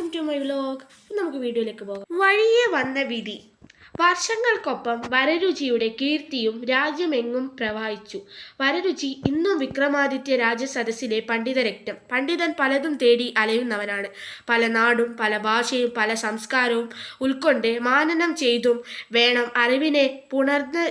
Welcome to my vlog നമുക്ക് വീഡിയോയിലേക്ക് പോകാം. വഴിയെ വന്ന വിധി. വർഷങ്ങൾക്കൊപ്പം വരരുചിയുടെ കീർത്തിയും രാജ്യമെങ്ങും പ്രവാഹിച്ചു. വരരുചി ഇന്നും വിക്രമാദിത്യ രാജസദസ്സിലെ പണ്ഡിതരക്തം. പണ്ഡിതൻ പലതും തേടി അലയുന്നവനാണ്. പല നാടും പല ഭാഷയും പല സംസ്കാരവും ഉൾക്കൊണ്ട് മാനനം ചെയ്തും വേണം അറിവിനെ പുണർന്ന്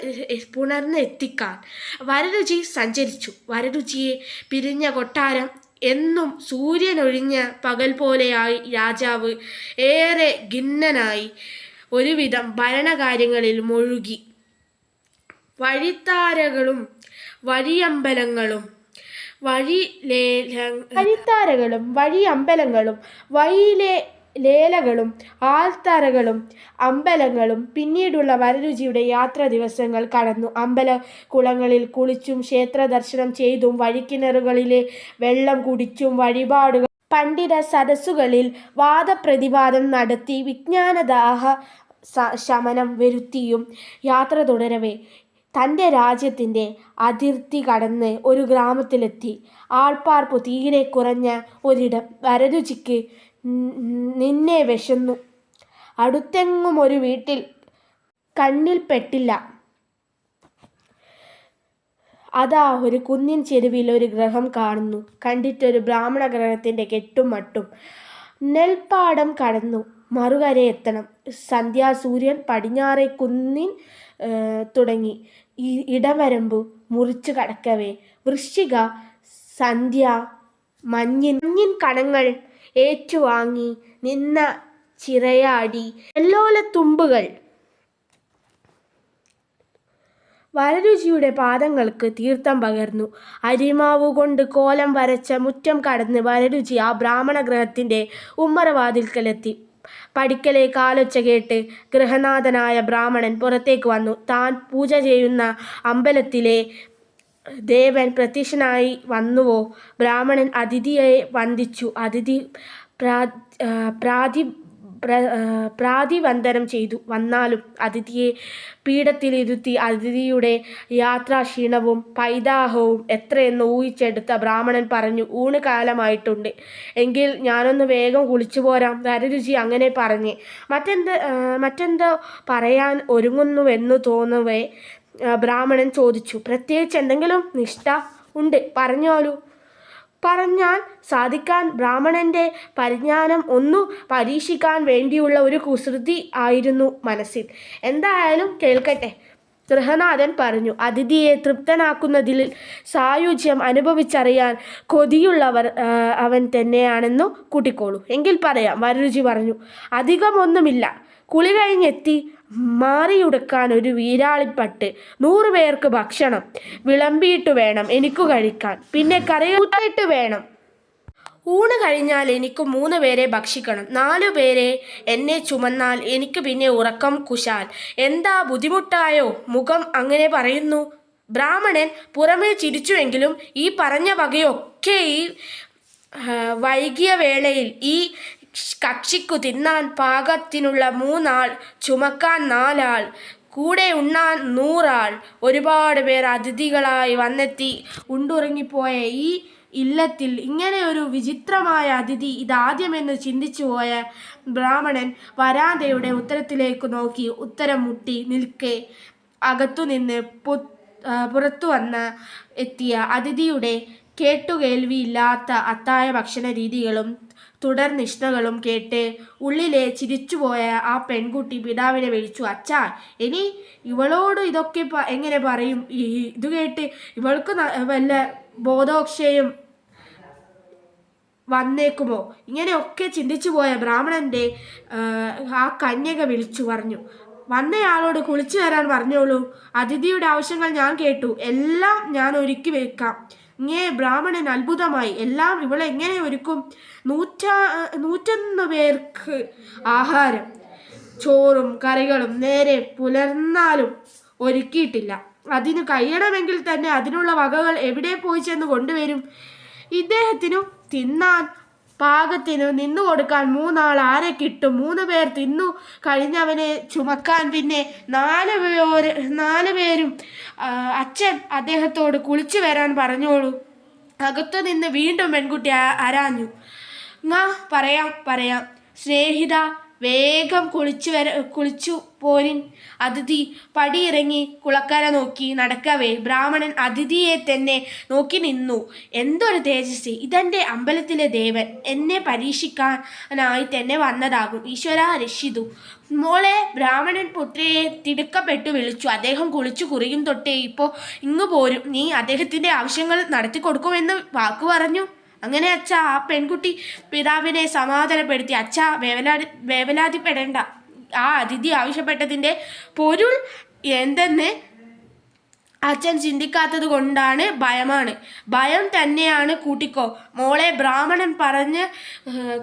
പുണർന്നെത്തിക്കാൻ. വരരുചി സഞ്ചരിച്ചു. വരരുചിയെ പിരിഞ്ഞ കൊട്ടാരം എന്നും സൂര്യനൊഴിഞ്ഞ പകൽ പോലെയായി രാജാവ് ഏറെ ഖിന്നനായി ഒരുവിധം ഭരണകാര്യങ്ങളിൽ മുഴുകി. വഴിത്താരകളും വഴിയമ്പലങ്ങളും വഴി വഴിത്താരകളും വഴിയമ്പലങ്ങളും വഴിയിലെ ലേലകളും ആൽത്തറകളും അമ്പലങ്ങളും പിന്നീടുള്ള വരരുചിയുടെ യാത്ര ദിവസങ്ങൾ കടന്നു. അമ്പല കുളങ്ങളിൽ കുളിച്ചും ക്ഷേത്ര ദർശനം ചെയ്തും വഴിക്കിണറുകളിലെ വെള്ളം കുടിച്ചും വഴിപാടുകൾ പണ്ഡിത സദസ്സുകളിൽ വാദപ്രതിവാദം നടത്തി വിജ്ഞാനദാഹ ശമനം വരുത്തിയും യാത്ര തുടരവേ. തന്റെ രാജ്യത്തിന്റെ അതിർത്തി കടന്ന് ഒരു ഗ്രാമത്തിലെത്തി. ആൾപ്പാർപ്പ് തീരെ കുറഞ്ഞ ഒരിടം വരരുചിക്ക് നിന്നെ വിശന്നു. അടുത്തെങ്ങും ഒരു വീട്ടിൽ കണ്ണിൽ പെട്ടില്ല. അതാ ഒരു കുന്നിൻ ചെരുവിൽ ഒരു ഗ്രഹം കാണുന്നു. കണ്ടിട്ടൊരു ബ്രാഹ്മണ ഗ്രഹത്തിന്റെ കെട്ടും മട്ടും. നെൽപ്പാടം കടന്നു. മറുകരെ എത്തണം. സന്ധ്യാസൂര്യൻ പടിഞ്ഞാറെ കുന്നിൻ തുടങ്ങി. ഇടവരമ്പു മുറിച്ചു കടക്കവേ. വൃശ്ചിക സന്ധ്യ മഞ്ഞിൻ മഞ്ഞിൻ കണങ്ങൾ ഏറ്റുവാങ്ങി നിന്ന ചിറയാടി. എല്ലോല തുമ്പുകൾ. വരരുചിയുടെ പാദങ്ങൾക്ക് തീർത്ഥം പകർന്നു. അരിമാവു കൊണ്ട് കോലം വരച്ച മുറ്റം കടന്ന് വരരുചി ആ ബ്രാഹ്മണ ഗ്രഹത്തിന്റെ ഉമ്മറവാതിൽക്കലെത്തി. പടിക്കലെ കാലൊച്ച കേട്ട് ഗൃഹനാഥനായ ബ്രാഹ്മണൻ പുറത്തേക്ക് വന്നു. താൻ പൂജ ചെയ്യുന്ന അമ്പലത്തിലെ ദേവൻ പ്രത്യക്ഷനായി വന്നുവോ? ബ്രാഹ്മണൻ അതിഥിയെ വന്ദിച്ചു. അതിഥി പ്രാ പ്രാതി പ്രാതിവന്ദനം ചെയ്തു. വന്നാലും അതിഥിയെ പീഠത്തിലിരുത്തി അതിഥിയുടെ യാത്രാക്ഷീണവും പൈതാഹവും എത്രയെന്ന് ഊഹിച്ചെടുത്ത ബ്രാഹ്മണൻ പറഞ്ഞു ഊണ് കാലമായിട്ടുണ്ട് എങ്കിൽ ഞാനൊന്ന് വേഗം കുളിച്ചു പോരാം. വരരുചി അങ്ങനെ പറഞ്ഞ് മറ്റെന്ത് മറ്റെന്തോ പറയാൻ ഒരുങ്ങുന്നുവെന്ന് തോന്നവേ? ബ്രാഹ്മണൻ ചോദിച്ചു പ്രത്യേകിച്ച് എന്തെങ്കിലും നിഷ്ഠ ഉണ്ട്? പറഞ്ഞോളൂ. പറഞ്ഞാൽ സാധിക്കാൻ ബ്രാഹ്മണന്റെ പരിജ്ഞാനം ഒന്നു പരീക്ഷിക്കാൻ വേണ്ടിയുള്ള ഒരു കുസൃതി ആയിരുന്നു മനസ്സിൽ. എന്തായാലും കേൾക്കട്ടെ ഗൃഹനാഥൻ പറഞ്ഞു. അതിഥിയെ തൃപ്തനാക്കുന്നതിൽ സായുജ്യം അനുഭവിച്ചറിയാൻ കൊതിയുള്ളവർ അവൻ തന്നെയാണെന്നു കൂട്ടിക്കോളൂ. എങ്കിൽ പറയാം വരരുചി പറഞ്ഞു. അധികമൊന്നുമില്ല. കുളി കഴിഞ്ഞെത്തി. മാറിയുടുക്കാൻ ഒരു വീരാളിപ്പട്ട് നൂറുപേർക്ക് ഭക്ഷണം വിളമ്പിയിട്ട് വേണം എനിക്കു കഴിക്കാൻ. പിന്നെ കറിയൂട്ടായിട്ട് വേണം. ഊണ് കഴിഞ്ഞാൽ എനിക്ക് മൂന്ന് പേരെ ഭക്ഷിക്കണം. നാലു പേരെ എന്നെ ചുമന്നാൽ എനിക്ക് പിന്നെ ഉറക്കം കുശാൽ. എന്താ ബുദ്ധിമുട്ടായോ? മുഖം അങ്ങനെ പറയുന്നു. ബ്രാഹ്മണൻ പുറമേ ചിരിച്ചുവെങ്കിലും ഈ പറഞ്ഞ വകയൊക്കെ ഈ വൈകിയ വേളയിൽ ഈ കക്ഷിക്കു തിന്നാൻ പാകത്തിനുള്ള മൂന്നാൾ ചുമക്കാൻ നാലാൾ കൂടെ ഉണ്ണാൻ നൂറാൾ ഒരുപാട് പേർ അതിഥികളായി വന്നെത്തി. ഉണ്ടുറങ്ങിപ്പോയ ഈ ഇല്ലത്തിൽ ഇങ്ങനെ ഒരു വിചിത്രമായ അതിഥി ഇതാദ്യമെന്ന് ചിന്തിച്ചു പോയ ബ്രാഹ്മണൻ വരാന്തയുടെ ഉത്തരത്തിലേക്ക് നോക്കി. ഉത്തരം മുട്ടി നിൽക്കെ അകത്തുനിന്ന് പു പുറത്തു വന്ന് എത്തിയ അതിഥിയുടെ കേട്ടുകേൾവിയില്ലാത്ത അത്തായ ഭക്ഷണ രീതികളും തുടർ നിഷ്ഠകളും കേട്ട് ഉള്ളിലെ ചിരിച്ചുപോയ ആ പെൺകുട്ടി പിതാവിനെ വിളിച്ചു അച്ഛാ ഇനി ഇവളോട് ഇതൊക്കെ എങ്ങനെ പറയും? ഇത് കേട്ട് ഇവൾക്ക് വല്ല ബോധോക്ഷയും വന്നേക്കുമോ? ഇങ്ങനെയൊക്കെ ചിന്തിച്ചു പോയ ബ്രാഹ്മണന്റെ ആ കന്യക വിളിച്ചു പറഞ്ഞു വന്നയാളോട് കുളിച്ചു വരാൻ പറഞ്ഞോളൂ. അതിഥിയുടെ ആവശ്യങ്ങൾ ഞാൻ കേട്ടു. എല്ലാം ഞാൻ ഒരുക്കി വെക്കാം. ഇങ്ങേ ബ്രാഹ്മണൻ അത്ഭുതമായി. എല്ലാം ഇവളെ എങ്ങനെ ഒരുക്കും? നൂറ്റാ നൂറ്റൊന്ന് പേർക്ക് ആഹാരം. ചോറും കറികളും നേരെ പുലർന്നാലും ഒരുക്കിയിട്ടില്ല. അതിന് കഴിയണമെങ്കിൽ തന്നെ അതിനുള്ള വകകൾ എവിടെ പോയി ചെന്ന് കൊണ്ടുവരും? ഇദ്ദേഹത്തിനു തിന്നാൻ പാകത്തിന് നിന്നു കൊടുക്കാൻ മൂന്നാൾ ആരെ കിട്ടും? മൂന്ന് പേർ തിന്നു കഴിഞ്ഞവനെ ചുമക്കാൻ പിന്നെ നാല് പേര് നാല് പേരും അച്ഛൻ അദ്ദേഹത്തോട് കുളിച്ചു വരാൻ പറഞ്ഞോളൂ. അകത്തു നിന്ന് വീണ്ടും പെൺകുട്ടി ആ- അരാഞ്ഞു. ങാ പറയാം പറയാം. സ്നേഹിത വേഗം കുളിച്ചു വര കുളിച്ചു പോരിൻ. അതിഥി പടിയിറങ്ങി കുളക്കര നോക്കി നടക്കവേ. ബ്രാഹ്മണൻ അതിഥിയെ തന്നെ നോക്കി നിന്നു. എന്തൊരു തേജസ് ഇതെന്റെ അമ്പലത്തിലെ ദേവൻ. എന്നെ പരീക്ഷിക്കാനായി തന്നെ വന്നതാകും. ഈശ്വര രക്ഷിതു. മോളെ ബ്രാഹ്മണൻ പുത്രിയെ തിടുക്കപ്പെട്ടു വിളിച്ചു. അദ്ദേഹം കുളിച്ചു കുറിയും തൊട്ടേ ഇപ്പോൾ ഇങ്ങു പോരും. നീ അദ്ദേഹത്തിന്റെ ആവശ്യങ്ങൾ നടത്തി കൊടുക്കുമെന്ന് വാക്കു പറഞ്ഞു. അങ്ങനെ അച്ഛ ആ പെൺകുട്ടി പിതാവിനെ സമാധാനപ്പെടുത്തി. അച്ഛ വേവലാതി വേവലാതിപ്പെടേണ്ട. ആ അതിഥി ആവശ്യപ്പെട്ടതിന്റെ പൊരുൾ എന്തെന്ന് അച്ഛൻ ചിന്തിക്കാത്തത് കൊണ്ടാണ് ഭയമാണ്. ഭയം തന്നെയാണ് കൂട്ടിക്കോ. മോളെ ബ്രാഹ്മണൻ പറഞ്ഞ് ഏഹ്,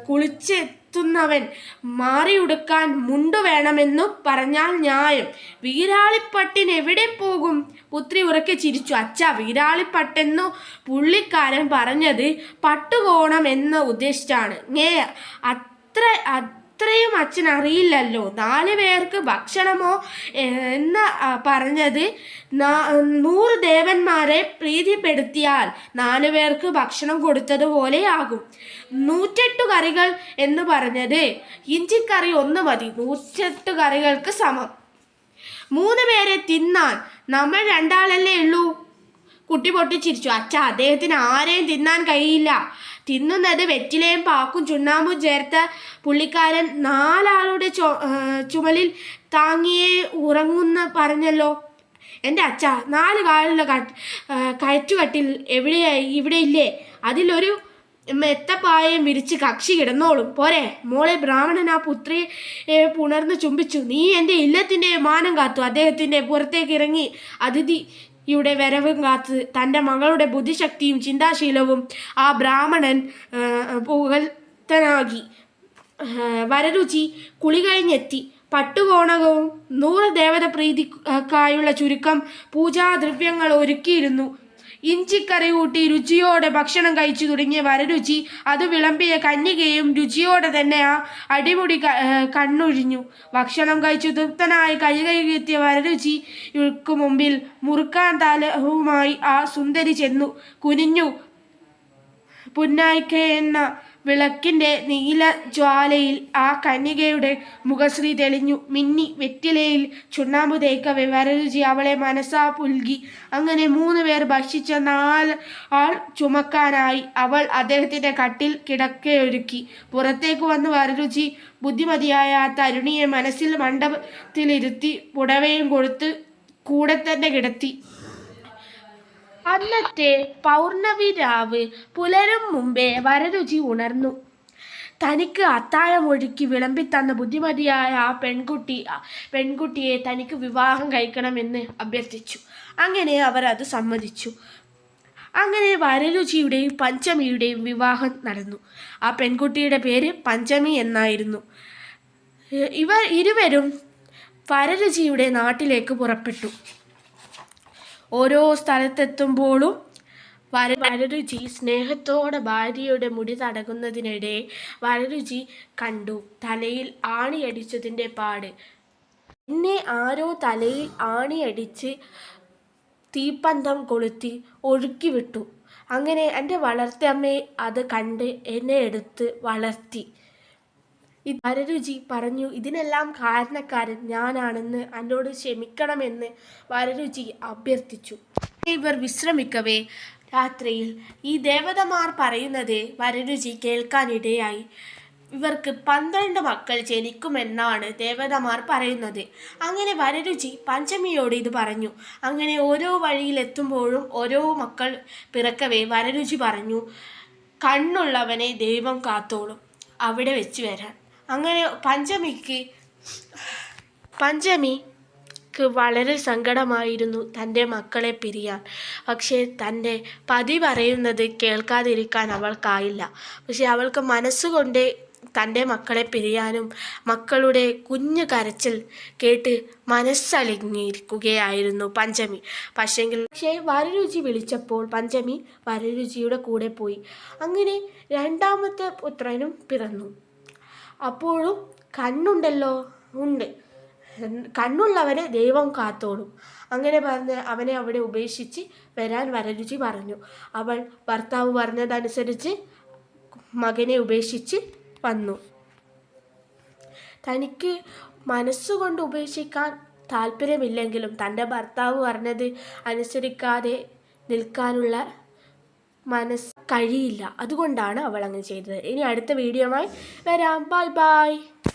കുളിച്ചെത്തുന്നവൻ മാറിയുടുക്കാൻ മുണ്ടു വേണമെന്നു പറഞ്ഞാൽ ന്യായം. വീരാളിപ്പട്ടിൻ എവിടെ പോകും? പുത്രി ഉറക്കെ ചിരിച്ചു. അച്ഛ വീരാളിപ്പട്ടെന്നു പുള്ളിക്കാരൻ പറഞ്ഞത് പട്ടുകോണം എന്ന് ഉദ്ദേശിച്ചാണ്. ഞേ അത്ര അത്രയും അച്ഛൻ അറിയില്ലല്ലോ. നാല് പേർക്ക് ഭക്ഷണമോ എന്ന് പറഞ്ഞത് നൂറ് ദേവന്മാരെ പ്രീതിപ്പെടുത്തിയാൽ നാല് പേർക്ക് ഭക്ഷണം കൊടുത്തതുപോലെയാകും നൂറ്റെട്ട് കറികൾ എന്ന് പറഞ്ഞത് ഇഞ്ചിക്കറി ഒന്ന് മതി. നൂറ്റെട്ട് കറികൾക്ക് സമം. മൂന്ന് പേരെ തിന്നാൻ നമ്മൾ രണ്ടാളല്ലേ ഉള്ളൂ? കുട്ടി പൊട്ടിച്ചിരിച്ചു അച്ഛ അദ്ദേഹത്തിന് ആരെയും തിന്നാൻ കഴിയില്ല. തിന്നുന്നത് വെറ്റിലയും പാക്കും ചുണ്ണാമ്പും ചേർത്ത പുള്ളിക്കാരൻ നാലാളുടെ ചുമലിൽ താങ്ങിയേ ഉറങ്ങുന്ന പറഞ്ഞല്ലോ. എന്റെ അച്ഛ നാല് കാലുള്ള കയറ്റുകട്ടിൽ എവിടെയായി ഇവിടെ ഇല്ലേ? അതിലൊരു മെത്തപ്പായം വിരിച്ച് കക്ഷി കിടന്നോളും. പോരെ മോളെ ബ്രാഹ്മണൻ ആ പുത്രിയെ പുണർന്ന് ചുംബിച്ചു. നീ എന്റെ ഇല്ലത്തിന്റെ മാനം കാത്തു. അദ്ദേഹത്തിന്റെ പുറത്തേക്ക് ഇറങ്ങി അതിഥിയുടെ വരവും കാത്ത് തന്റെ മകളുടെ ബുദ്ധിശക്തിയും ചിന്താശീലവും ആ ബ്രാഹ്മണൻ പുകൽത്തനാകി വരരുചി കുളി കഴിഞ്ഞെത്തി. പട്ടുകോണകവും നൂറ് ദേവത പ്രീതിക്കായുള്ള ചുരുക്കം പൂജാദ്രവ്യങ്ങൾ ഒരുക്കിയിരുന്നു. ഇഞ്ചിക്കറി രുചിയോടെ ഭക്ഷണം കഴിച്ചു തുടങ്ങിയ വരരുചി അത് വിളമ്പിയ കന്യകയും രുചിയോടെ തന്നെ ആ അടിമുടി കണ്ണൊഴിഞ്ഞു. ഭക്ഷണം കഴിച്ചു തൃപ്തനായി കൈകെത്തിയ വരരുചിക്ക് മുമ്പിൽ മുറുക്കാൻ താലവുമായി ആ സുന്ദരി ചെന്നു. കുനിഞ്ഞു. പുന്നായിക്ക എന്ന വിളക്കിന്റെ നീല ജ്വാലയിൽ ആ കന്യകയുടെ മുഖശ്രീ തെളിഞ്ഞു. മിന്നി വെറ്റിലയിൽ ചുണ്ണാമ്പു തേക്കവെ വരരുചി അവളെ മനസ്സാ പുൽകി. അങ്ങനെ മൂന്ന് പേർ ഭക്ഷിച്ച നാല് ആൾ ചുമക്കാനായി അവൾ അദ്ദേഹത്തിന്റെ കട്ടിൽ കിടക്കയൊരുക്കി. പുറത്തേക്ക് വന്ന് വരരുചി ബുദ്ധിമതിയായ ആ തരുണിയെ മനസ്സിൽ മണ്ഡപത്തിലിരുത്തി പുടവയും കൊടുത്ത് കൂടെ തന്നെ കിടത്തി. അന്നത്തെ പൗർണമി രാവ് പുലരും മുമ്പേ വരരുചി ഉണർന്നു. തനിക്ക് അത്താഴമൊഴുക്കി വിളമ്പിത്തന്ന ബുദ്ധിമതിയായ ആ പെൺകുട്ടി പെൺകുട്ടിയെ തനിക്ക് വിവാഹം കഴിക്കണമെന്ന് അഭ്യർത്ഥിച്ചു. അങ്ങനെ അവർ അത് സമ്മതിച്ചു. അങ്ങനെ വരരുചിയുടെയും പഞ്ചമിയുടെയും വിവാഹം നടന്നു. ആ പെൺകുട്ടിയുടെ പേര് പഞ്ചമി എന്നായിരുന്നു. ഇവർ ഇരുവരും വരരുചിയുടെ നാട്ടിലേക്ക് പുറപ്പെട്ടു. ഓരോ സ്ഥലത്തെത്തുമ്പോഴും വര വരരുചി സ്നേഹത്തോടെ ഭാര്യയുടെ മുടി തടകുന്നതിനിടെ വരരുചി കണ്ടു. തലയിൽ ആണിയടിച്ചതിന്റെ പാട്. എന്നെ ആരോ തലയിൽ ആണിയടിച്ച് തീപ്പന്തം കൊളുത്തി ഒഴുക്കി വിട്ടു അങ്ങനെ എന്റെ വളർത്തമ്മയെ അത് കണ്ട് എന്നെ എടുത്ത് വളർത്തി. വരരുചി പറഞ്ഞു. ഇതിനെല്ലാം കാരണക്കാരൻ ഞാനാണെന്ന് എന്നോട് ക്ഷമിക്കണമെന്ന് വരരുചി അഭ്യർത്ഥിച്ചു. ഇവർ വിശ്രമിക്കവേ. രാത്രിയിൽ ഈ ദേവതമാർ പറയുന്നത് വരരുചി കേൾക്കാനിടയായി ഇവർക്ക് പന്ത്രണ്ട് മക്കൾ ജനിക്കുമെന്നാണ് ദേവതമാർ പറയുന്നത്. അങ്ങനെ വരരുചി പഞ്ചമിയോട് ഇത് പറഞ്ഞു. അങ്ങനെ ഓരോ വഴിയിലെത്തുമ്പോഴും ഓരോ മക്കൾ പിറക്കവേ വരരുചി പറഞ്ഞു. കണ്ണുള്ളവനെ ദൈവം കാത്തോളും. അവിടെ വെച്ച് വരാൻ. അങ്ങനെ പഞ്ചമിക്ക് പഞ്ചമിക്ക് വളരെ സങ്കടമായിരുന്നു തന്റെ മക്കളെ പിരിയാൻ. പക്ഷേ തന്റെ പതി പറയുന്നത് കേൾക്കാതിരിക്കാൻ അവൾക്കായില്ല. പക്ഷേ അവൾക്ക് മനസ്സുകൊണ്ട് തന്റെ മക്കളെ പിരിയാനും മക്കളുടെ കുഞ്ഞു കരച്ചിൽ കേട്ട് മനസ്സലിഞ്ഞിരിക്കുകയായിരുന്നു പഞ്ചമി. പക്ഷെങ്കിൽ പക്ഷേ വരരുചി വിളിച്ചപ്പോൾ പഞ്ചമി വരരുചിയുടെ കൂടെ പോയി. അങ്ങനെ രണ്ടാമത്തെ പുത്രനും പിറന്നു. അപ്പോഴും കണ്ണുണ്ടല്ലോ? ഉണ്ട്. കണ്ണുള്ളവനെ ദൈവം കാത്തോളും. അങ്ങനെ പറഞ്ഞ് അവനെ അവിടെ ഉപേക്ഷിച്ച് വരാൻ വരരുചി പറഞ്ഞു. അവൾ ഭർത്താവ് പറഞ്ഞതനുസരിച്ച് മകനെ ഉപേക്ഷിച്ച് വന്നു. തനിക്ക് മനസ്സുകൊണ്ട് ഉപേക്ഷിക്കാൻ താല്പര്യമില്ലെങ്കിലും തന്റെ ഭർത്താവ് പറഞ്ഞത് അനുസരിക്കാതെ നിൽക്കാനുള്ള മനസ്സ് കഴിയില്ല. അതുകൊണ്ടാണ് അവൾ അങ്ങനെ ചെയ്തത്. ഇനി അടുത്ത വീഡിയോയുമായി വരാം. Bye bye.